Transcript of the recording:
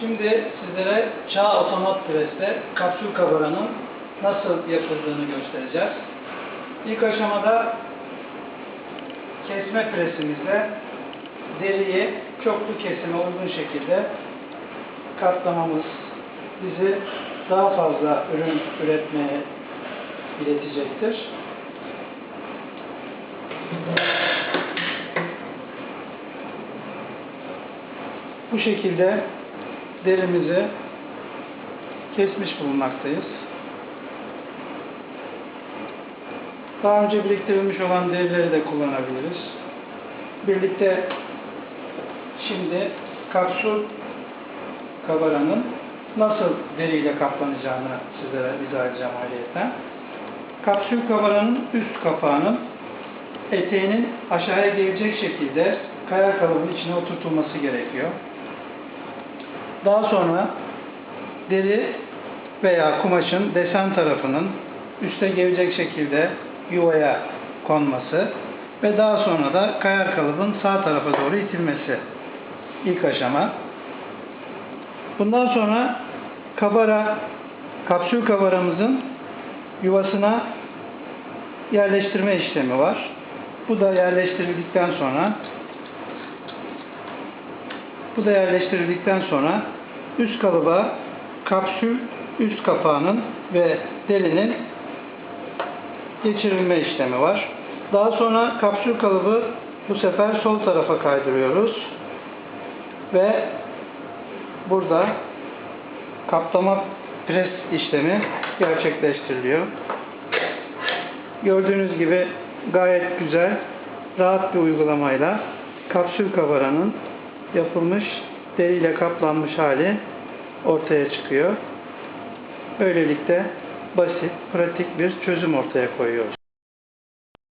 Şimdi sizlere çağ otomat preste kapsül kabaranın nasıl yapıldığını göstereceğiz. İlk aşamada kesme presimizde deriyi çoklu kesime uygun şekilde katlamamız bizi daha fazla ürün üretmeye iletecektir. Bu şekilde derimizi kesmiş bulunmaktayız. Daha önce biriktirilmiş olan derileri de kullanabiliriz. Birlikte şimdi kapsül kabaranın nasıl deriyle kaplanacağını sizlere izah edeceğim ayrıyeten. Kapsül kabaranın üst kapağının eteğinin aşağıya gelecek şekilde kaya kalıbın içine oturtulması gerekiyor. Daha sonra deri veya kumaşın desen tarafının üste gelecek şekilde yuvaya konması ve daha sonra da kayar kalıbın sağ tarafa doğru itilmesi ilk aşama. Bundan sonra kabara, kapsül kabaramızın yuvasına yerleştirme işlemi var. Bu da yerleştirildikten sonra bu da yerleştirildikten sonra üst kalıba kapsül üst kapağının ve delinin geçirilme işlemi var. Daha sonra kapsül kalıbı bu sefer sol tarafa kaydırıyoruz. Ve burada kaplama pres işlemi gerçekleştiriliyor. Gördüğünüz gibi gayet güzel, rahat bir uygulamayla kapsül kabaranın yapılmış, deriyle kaplanmış hali ortaya çıkıyor. Böylelikle basit, pratik bir çözüm ortaya koyuyoruz.